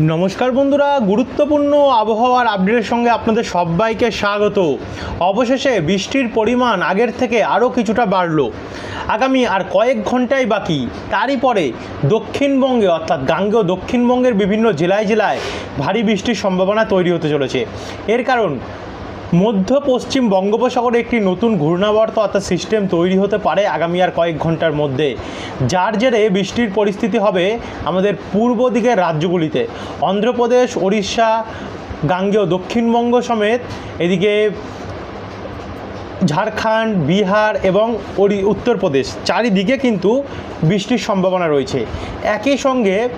নমস্কার বন্ধুরা, গুরুত্বপূর্ণ আবহাওয়ার আপডেটের সঙ্গে আপনাদের সবাইকে স্বাগত। অবশেষে বৃষ্টির পরিমাণ আগের থেকে আরও কিছুটা বাড়ল। আগামী আর কয়েক ঘন্টাই বাকি। তারই পরে দক্ষিণবঙ্গে, অর্থাৎ গাঙ্গেয় দক্ষিণবঙ্গের বিভিন্ন জেলায় জেলায় ভারী বৃষ্টির সম্ভাবনা তৈরি হতে চলেছে। এর কারণ মধ্য পশ্চিম বঙ্গোপসাগরে একটি নতুন ঘূর্ণাবর্ত অর্থাৎ সিস্টেম তৈরি হতে পারে আগামী আর কয়েক ঘণ্টার মধ্যে। যার জেরে বৃষ্টির পরিস্থিতি হবে আমাদের পূর্ব দিকের রাজ্যগুলিতে। অন্ধ্রপ্রদেশ, ওড়িশা, গাঙ্গেয় দক্ষিণবঙ্গ সমেত এদিকে ঝাড়খণ্ড, বিহার এবং উত্তরপ্রদেশ। চারিদিকে কিন্তু বৃষ্টির সম্ভাবনা রয়েছে। একই সঙ্গে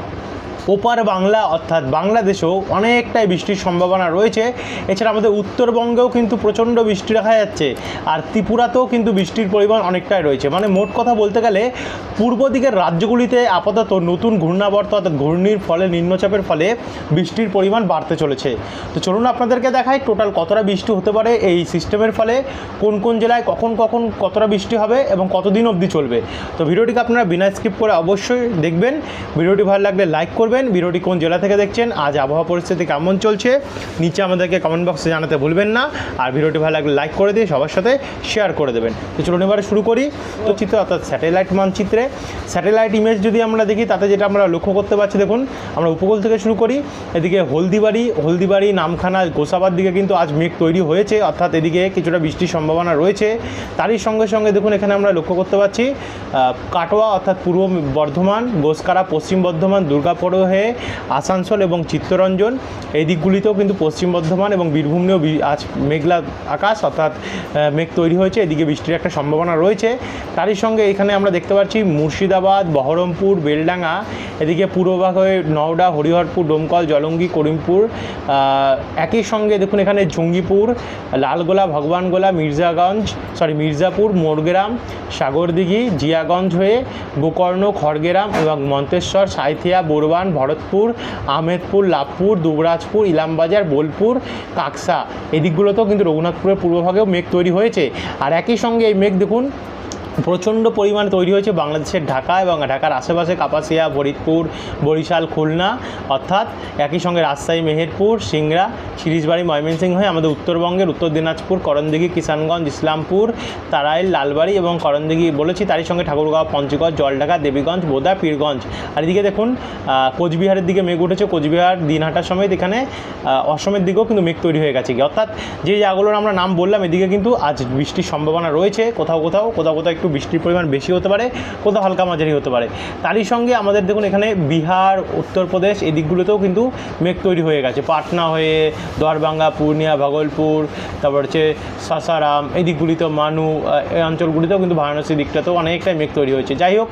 ওপার বাংলা, অর্থাৎ বাংলাদেশেও অনেকটাই বৃষ্টির সম্ভাবনা রয়েছে। এছাড়া আমাদের উত্তরবঙ্গেও কিন্তু প্রচণ্ড বৃষ্টি দেখা যাচ্ছে, আর ত্রিপুরাতেও কিন্তু বৃষ্টির পরিমাণ অনেকটাই রয়েছে। মানে মোট কথা বলতে গেলে, পূর্ব দিকের রাজ্যগুলিতে আপাতত নতুন ঘূর্ণাবর্ত অর্থাৎ ঘূর্ণির ফলে, নিম্নচাপের ফলে বৃষ্টির পরিমাণ বাড়তে চলেছে। তো চলুন আপনাদেরকে দেখাই টোটাল কতটা বৃষ্টি হতে পারে এই সিস্টেমের ফলে, কোন কোন জেলায় কখন কখন কতটা বৃষ্টি হবে এবং কতদিন অবধি চলবে। তো ভিডিওটিকে আপনারা বিনা স্কিপ করে অবশ্যই দেখবেন। ভিডিওটি ভালো লাগলে লাইক করবেন। ভিডিওটি কোন জেলা থেকে দেখছেন, আজ আবহাওয়া পরিস্থিতি কেমন চলছে, নিচে আমাদেরকে কমেন্ট বক্সে জানাতে ভুলবেন না। আর ভিডিওটি ভালো লাগলে লাইক করে দিয়ে সবার সাথে শেয়ার করে দেবেন। তো চলুন এবারে শুরু করি। তো চিত্র অর্থাৎ স্যাটেলাইট মানচিত্রে। স্যাটেলাইট ইমেজ যদি আমরা দেখি, তাতে যেটা আমরা লক্ষ্য করতে পারছি, দেখুন, আমরা উপকূল থেকে শুরু করি। এদিকে হলদিবাড়ি হলদিবাড়ি, নামখানা, গোসাবার দিকে কিন্তু আজ মেঘ তৈরি হয়েছে, অর্থাৎ এদিকে কিছুটা বৃষ্টির সম্ভাবনা রয়েছে। তারই সঙ্গে সঙ্গে দেখুন, এখানে আমরা লক্ষ্য করতে পারছি কাটোয়া, অর্থাৎ পূর্ব বর্ধমান, গোসকারা, পশ্চিম বর্ধমান, দুর্গাপুর হয়ে আসানসোল এবং চিত্তরঞ্জন, এই দিকগুলিতেও কিন্তু পশ্চিম বর্ধমান এবং বীরভূম নিয়েও আজ মেঘলা আকাশ অর্থাৎ মেঘ তৈরি হয়েছে। এদিকে বৃষ্টির একটা সম্ভাবনা রয়েছে। তারই সঙ্গে এখানে আমরা দেখতে পাচ্ছি মুর্শিদাবাদ, বহরমপুর, বেলডাঙ্গা, এদিকে পূর্বভাগ হয়ে নওডা, হরিহরপুর, ডোমকল, জলঙ্গি, করিমপুর একই সঙ্গে দেখুন এখানে জঙ্গিপুর, লালগোলা, ভগবানগোলা, মির্জাগঞ্জ সরি মির্জাপুর, মোরগ্রাম, সাগরদিঘি, জিয়াগঞ্জ হয়ে গোকর্ণ, খড়গেরাম এবং মন্তেশ্বর, সাঁইথিয়া বোরবান ভরতপুর আহমেদপুর লাভপুর, দুবরাজপুর, ইলামবাজার, বোলপুর, কাকসা। এদিকগুলোতেও কিন্তু রঘুনাথপুরের পূর্বভাগেও মেঘ তৈরি হয়েছে। আর একই সঙ্গে এই মেঘ দেখুন প্রচণ্ড পরিমাণে তৈরি হয়েছে বাংলাদেশের ঢাকা এবং ঢাকার আশেপাশে কাপাসিয়া, ফরিদপুর, বরিশাল, খুলনা। অর্থাৎ একই সঙ্গে রাজশাহী, মেহেরপুর, সিংড়া শিরিশবাড়ি ময়মনসিংহ হয়ে আমাদের উত্তরবঙ্গের উত্তর দিনাজপুর, করণদিঘি, কিষানগঞ্জ, ইসলামপুর, তারাইল, লালবাড়ি এবং করণদিঘি বলেছি। তারই সঙ্গে ঠাকুরগাঁও, পঞ্চগড়, জলঢাকা, দেবীগঞ্জ, বোদা, পীরগঞ্জ। আর এদিকে দেখুন কোচবিহারের দিকে মেঘ উঠেছে। কোচবিহার, দিনহাটার সময় এখানে অসমের দিকেও কিন্তু মেঘ তৈরি হয়ে গেছে। অর্থাৎ যে জায়গাগুলোর আমরা নাম বললাম, এদিকে কিন্তু আজ বৃষ্টির সম্ভাবনা রয়েছে। কোথাও কোথাও কোথাও কোথাও একটু বৃষ্টির পরিমাণ বেশি হতে পারে, কোথাও হালকা মাঝারি হতে পারে। তারই সঙ্গে আমাদের দেখুন এখানে বিহার, উত্তরপ্রদেশ এই দিকগুলোতেও কিন্তু মেঘ তৈরি হয়ে গেছে। পাটনা হয়ে দোয়ারবাঙ্গা পূর্ণিয়া, ভাগলপুর, তারপর হচ্ছে সাসারাম, এই দিকগুলিতেও মানু এই অঞ্চলগুলিতেও কিন্তু বারাণসী দিকটাতেও অনেকটাই মেঘ তৈরি হয়েছে। যাই হোক,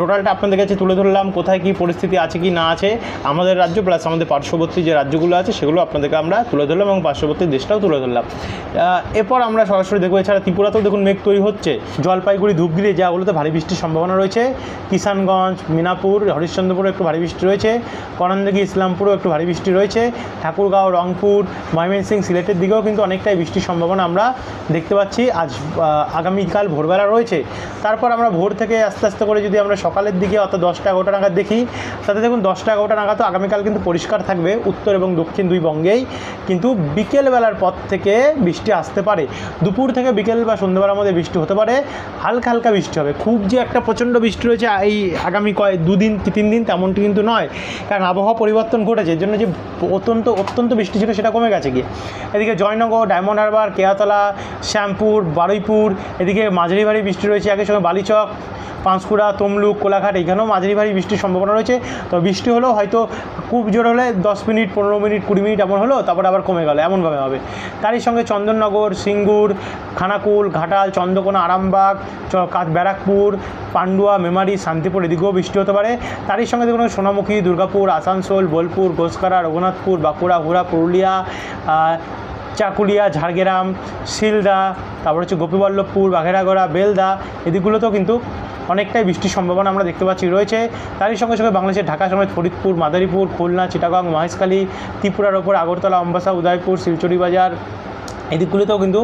টোটালটা আপনাদের কাছে তুলে ধরলাম, কোথায় কী পরিস্থিতি আছে কি না আছে। আমাদের রাজ্য প্লাস আমাদের পার্শ্ববর্তী যে রাজ্যগুলো আছে, সেগুলো আপনাদেরকে আমরা তুলে ধরলাম এবং পার্শ্ববর্তী দেশটাও তুলে ধরলাম। এরপর আমরা সরাসরি দেখব, এছাড়া ত্রিপুরাতেও দেখুন মেঘ তৈরি হচ্ছে। জলপাইগুড়ি ধূপগিরি এই জায়গাগুলোতে ভারী বৃষ্টির সম্ভাবনা রয়েছে। কিষানগঞ্জ, মিনাপুর হরিশ্চন্দ্রপুরে একটু ভারী বৃষ্টি রয়েছে। করণদিঘি, ইসলামপুরেও একটু ভারী বৃষ্টি রয়েছে। ঠাকুরগাঁও, রংপুর, ময়মনসিং, সিলেটের দিকেও কিন্তু অনেকটাই বৃষ্টির সম্ভাবনা আমরা দেখতে পাচ্ছি। আজ আগামীকাল ভোরবেলা রয়েছে। তারপর আমরা ভোর থেকে আস্তে আস্তে করে যদি আমরা সকালের দিকে অর্থাৎ দশটা, এগারোটা নাগাদ দেখি, তাতে দেখুন দশটা, এগারোটা নাগাদ তো আগামীকাল কিন্তু পরিষ্কার থাকবে উত্তর এবং দক্ষিণ দুই বঙ্গেই। কিন্তু বিকেলবেলার পর থেকে বৃষ্টি আসতে পারে। দুপুর থেকে বিকেল বা সন্ধ্যেবেলার মধ্যে বৃষ্টি হতে পারে। হালকা হালকা হালকা বৃষ্টি হবে। খুব যে একটা প্রচণ্ড বৃষ্টি রয়েছে, এই আগামী কয়েক দুদিন কি তিন দিন তেমনটি কিন্তু নয়। কারণ আবহাওয়া পরিবর্তন ঘটেছে এর জন্য যে অত্যন্ত অত্যন্ত বৃষ্টি ছিল সেটা কমে গেছে গিয়ে। এদিকে জয়নগর, ডায়মন্ড হারবার, কেয়াতলা, শ্যামপুর, বারুইপুর, এদিকে মাঝারি ভারী বৃষ্টি রয়েছে, একই সঙ্গে বালিচক পাঁশকুড়া, তমলুক, কোলাঘাট, এখানেও মাঝারি ভারী বৃষ্টির সম্ভাবনা রয়েছে। তো বৃষ্টি হলেও হয়তো খুব জোর হলে দশ মিনিট, পনেরো মিনিট, কুড়ি মিনিট এমন হলো, তারপর আবার কমে গেল, এমনভাবে হবে। তারই সঙ্গে চন্দননগর, সিঙ্গুর, খানাকুল, ঘাটাল, চন্দ্রকোনা, আরামবাগ ব্যারাকপুর, পান্ডুয়া, মেমারি, শান্তিপুর, এদিকেও বৃষ্টি হতে পারে। তারই সঙ্গে দেখুন সোনামুখী, দুর্গাপুর, আসানসোল, বোলপুর, ঘোষকারা, রঘুনাথপুর, বাঁকুড়া, হুড়া, পুরুলিয়া চাকুলিয়া, ঝাড়গ্রাম, শিলদা, তারপর হচ্ছে গোপীবল্লভপুর, বাঘেরাগড়া, বেলদা, এদিকগুলোতেও কিন্তু অনেকটাই বৃষ্টির সম্ভাবনা আমরা দেখতে পাচ্ছি রয়েছে। তারই সঙ্গে সঙ্গে বাংলাদেশের ঢাকা সমেত ফরিদপুর, মাদারীপুর, খুলনা, চিটাগাং, মহেশখালী, ত্রিপুরার ওপর আগরতলা, অম্বাসা, উদয়পুর, শিলচুরি বাজার এই দিকগুলিতেও কিন্তু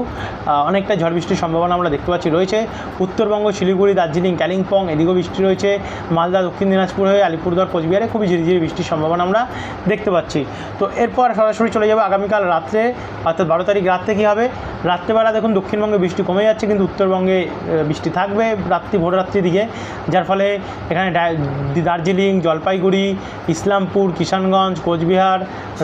অনেকটা ঝড় বৃষ্টির সম্ভাবনা আমরা দেখতে পাচ্ছি রয়েছে। উত্তরবঙ্গ, শিলিগুড়ি, দার্জিলিং কালিম্পং এদিকেও বৃষ্টি রয়েছে। মালদা, দক্ষিণ দিনাজপুর হয়ে আলিপুরদুয়ার, কোচবিহারে খুবই ঝিরিঝিরি বৃষ্টির সম্ভাবনা আমরা দেখতে পাচ্ছি। তো এরপর সরাসরি চলে যাব আগামীকাল রাত্রে, অর্থাৎ বারো তারিখ রাত্রে কী হবে? রাত্রেবেলা দেখুন দক্ষিণবঙ্গে বৃষ্টি কমে যাচ্ছে, কিন্তু উত্তরবঙ্গে বৃষ্টি থাকবে রাত্রি, ভোর রাত্রির দিকে, যার ফলে এখানে দার্জিলিং, জলপাইগুড়ি, ইসলামপুর, কিষানগঞ্জ, কোচবিহার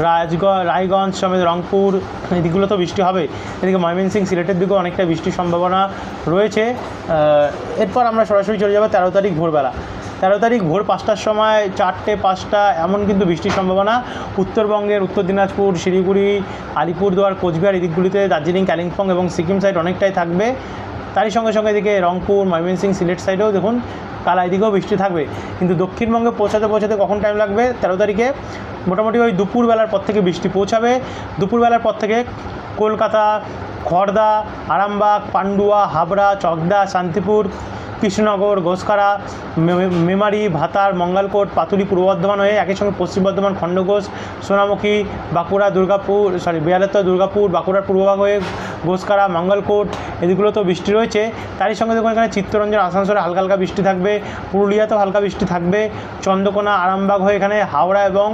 রাজগঞ্জ রায়গঞ্জ সমেত রংপুর এই তো বৃষ্টি হবে। এদিকে ময়মনসিং, সিলেটের দিকেও অনেকটা বৃষ্টির সম্ভাবনা রয়েছে। এরপর আমরা সরাসরি চলে যাব তেরো তারিখ ভোরবেলা। তেরো তারিখ ভোর পাঁচটার সময় চারটে পাঁচটা, এমন কিন্তু বৃষ্টির সম্ভাবনা। উত্তরবঙ্গের উত্তর দিনাজপুর, শিলিগুড়ি, আলিপুরদুয়ার, কোচবিহার এই দিকগুলিতে দার্জিলিং, কালিম্পং এবং সিকিম সাইড অনেকটাই থাকবে। তারই সঙ্গে সঙ্গে এদিকে রংপুর, ময়মনসিং, সিলেট সাইডেও দেখুন, কাল এদিকেও বৃষ্টি থাকবে। কিন্তু দক্ষিণবঙ্গে পৌঁছাতে পৌঁছাতে কখন টাইম লাগবে? তেরো তারিখে মোটামুটি ওই দুপুরবেলার পর থেকে বৃষ্টি পৌঁছাবে। দুপুরবেলার পর থেকে কলকাতা খড়দা আরামবাগ, পান্ডুয়া, হাবড়া, চকদা, শান্তিপুর কৃষ্ণনগর, ঘোষকারা মেমারি, ভাতার, মঙ্গলকোট, পাতুরি, পূর্ব বর্ধমান হয়ে একই সঙ্গে পশ্চিম বর্ধমান, খণ্ডঘোষ, সোনামুখী, বাঁকুড়া, দুর্গাপুর সরি বিয়ালেত্তর, দুর্গাপুর, বাঁকুড়ার পূর্বভাগ হয়ে ঘোষকারা, মঙ্গলকোট এদিকগুলোতেও বৃষ্টি রয়েছে। তারই সঙ্গে দেখুন এখানে চিত্তরঞ্জন আসানসোলে হালকা হালকা বৃষ্টি থাকবে। পুরুলিয়াতেও হালকা বৃষ্টি থাকবে। চন্দ্রকোনা, আরামবাগ হয়ে এখানে হাওড়া এবং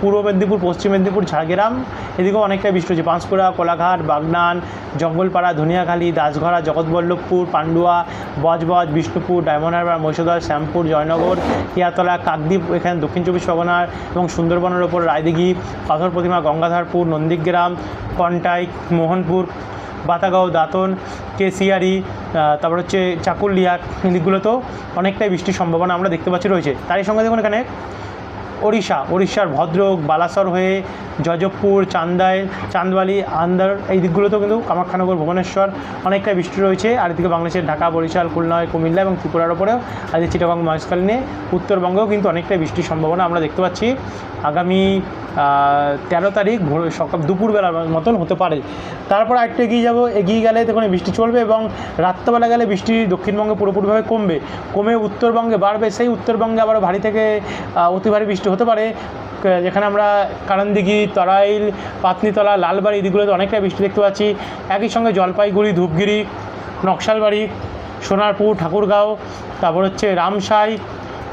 পূর্ব মেদিনীপুর, পশ্চিম মেদিনীপুর, ঝাড়গ্রাম এদিকেও অনেকটাই বৃষ্টি হচ্ছে। পাঁশকুড়া কোলাঘাট, বাগনান, জঙ্গলপাড়া, ধনিয়াখালী, দাসঘরা, জগৎবল্লভপুর, পান্ডুয়া, বজবজ, বিষ্ণুপুর, ডায়মন্ড হারবার শ্যামপুর, জয়নগর টিয়াতলা কাকদ্বীপ, এখানে দক্ষিণ চব্বিশ পরগনার এবং সুন্দরবনের ওপর রায়দিঘি, পাথর প্রতিমা, গঙ্গাধারপুর, নন্দীগ্রাম, কন্টাই, মোহনপুর বাতাগাঁও, দাঁতন কেসিয়ারি তারপর হচ্ছে চাকুলিয়া দিকগুলোতেও অনেকটাই বৃষ্টির সম্ভাবনা আমরা দেখতে পাচ্ছি রয়েছে। তারই সঙ্গে দেখুন এখানে ওড়িশা, ওড়িশার ভদ্রক বালাসর হয়ে জজবপুর চান্দাইল চান্দবালি আন্দার, এই দিকগুলোতেও কিন্তু কামাখ্যানগর, ভুবনেশ্বর অনেকটা বৃষ্টি রয়েছে। আর এদিকে বাংলাদেশের ঢাকা, বরিশাল, খুলনা, কুমিল্লা এবং ত্রিপুরার ওপরেও এই চিটাগং, মহেশখালী নিয়ে উত্তরবঙ্গেও কিন্তু অনেকটাই বৃষ্টির সম্ভাবনা আমরা দেখতে পাচ্ছি। আগামী তেরো তারিখ ভোর, সকাল, দুপুরবেলার মতন হতে পারে। তারপর আরেকটু এগিয়ে যাব। এগিয়ে গেলে তখন বৃষ্টি চলবে এবং রাত্রেবেলা গেলে বৃষ্টি দক্ষিণবঙ্গে পুরোপুরিভাবে কমবে। কমে উত্তরবঙ্গে বাড়বে, সেই উত্তরবঙ্গে আবার ভারী থেকে অতি ভারী বৃষ্টি হতে পারে। যেখানে আমরা কারণদিঘি তরাইল, পাতনিতলা, লালবাড়ি, এদিকগুলোতে অনেকটা বৃষ্টি দেখতে পাচ্ছি। একই সঙ্গে জলপাইগুড়ি, ধূপগিরি, নকশালবাড়ি, সোনারপুর, ঠাকুরগাঁও, তারপর হচ্ছে রামসাই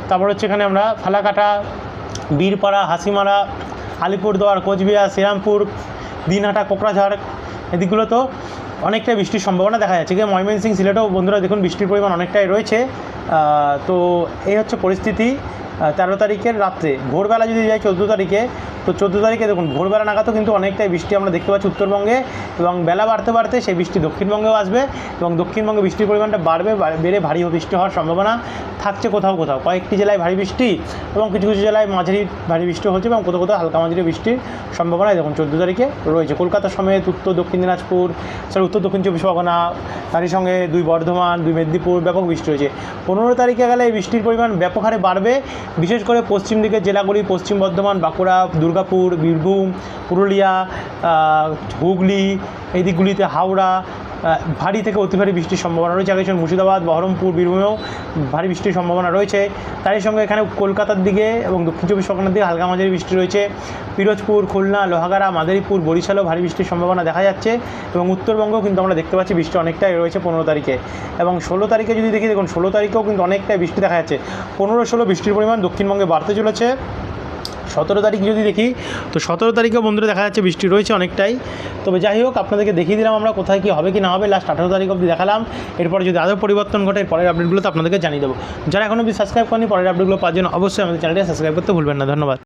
তারপর হচ্ছে এখানে আমরা ফালাকাটা, বীরপাড়া, হাসিমারা, আলিপুরদুয়ার, কোচবিহার, শ্রীরামপুর, দিনহাটা কোকরাঝাড় এদিকগুলোতেও অনেকটা বৃষ্টির সম্ভাবনা দেখা যাচ্ছে। কিন্তু ময়মনসিং, সিলেটেও বন্ধুরা দেখুন বৃষ্টির পরিমাণ অনেকটাই রয়েছে। তো এই হচ্ছে পরিস্থিতি। তেরো তারিখের রাত্রে, ভোরবেলা যদি যাই, চোদ্দ তারিখে তো চোদ্দ তারিখে দেখুন, ভোরবেলা নাগাদও কিন্তু অনেকটাই বৃষ্টি আমরা দেখতে পাচ্ছি উত্তরবঙ্গে এবং বেলা বাড়তে বাড়তে সেই বৃষ্টি দক্ষিণবঙ্গেও আসবে এবং দক্ষিণবঙ্গে বৃষ্টির পরিমাণটা বাড়বে বেড়ে ভারী বৃষ্টি হওয়ার সম্ভাবনা থাকছে কোথাও কোথাও। কয়েকটি জেলায় ভারী বৃষ্টি এবং কিছু কিছু জেলায় মাঝারি ভারী বৃষ্টি হচ্ছে এবং কোথাও কোথাও হালকা মাঝারি বৃষ্টির সম্ভাবনা দেখুন, চোদ্দ তারিখে রয়েছে। কলকাতা সমেত উত্তর, দক্ষিণ দিনাজপুর সরি উত্তর, দক্ষিণ চব্বিশ পরগনা, তারই সঙ্গে দুই বর্ধমান, দুই মেদিনীপুর ব্যাপক বৃষ্টি হয়েছে। পনেরো তারিখে গেলে এই বৃষ্টির পরিমাণ ব্যাপক হারে বাড়বে। বিশেষ করে পশ্চিম দিকের জেলাগুলি, পশ্চিম বর্ধমান, বাঁকুড়া দুর্গাপুর, বীরভূম, পুরুলিয়া হুগলি, এই দিকগুলিতে হাওড়া ভারী থেকে অতি ভারী বৃষ্টির সম্ভাবনা রয়েছে। আগে মুর্শিদাবাদ, বহরমপুর, বীরভূমেও ভারী বৃষ্টির সম্ভাবনা রয়েছে। তারই সঙ্গে এখানে কলকাতার দিকে এবং দক্ষিণ চব্বিশ পরগনার দিকে হালকা মাঝারি বৃষ্টি রয়েছে। পিরোজপুর, খুলনা, লোহাগাড়া, মাদারীপুর, বরিশালেও ভারী বৃষ্টির সম্ভাবনা দেখা যাচ্ছে এবং উত্তরবঙ্গেও কিন্তু আমরা দেখতে পাচ্ছি বৃষ্টি অনেকটাই রয়েছে পনেরো তারিখে। এবং ষোলো তারিখে যদি দেখি, দেখুন, ষোলো তারিখেও কিন্তু অনেকটাই বৃষ্টি দেখা যাচ্ছে। পনেরো ষোলো বৃষ্টির পরিমাণ দক্ষিণবঙ্গে বাড়তে চলেছে। সতেরো তারিখ যদি দেখি, তো সতেরো তারিখেও বন্ধুরা দেখা যাচ্ছে বৃষ্টি রয়েছে অনেকটাই। তবে যাই হোক, আপনাদেরকে দেখিয়ে দিলাম আমরা কোথায় কী হবে কি না হবে। লাস্ট আঠারো তারিখ অবধি দেখালাম। এরপরে যদি আরও পরিবর্তন ঘটে পরের আপডেটগুলো তো আপনাদেরকে জানিয়ে দেবো। যারা এখনও অবধি সাবস্ক্রাইব করেনি পরের আপডেটগুলো পাওয়ার জন্য অবশ্যই আমাদের চ্যানেলটি সাবস্ক্রাইব করতে ভুলবেন না। ধন্যবাদ।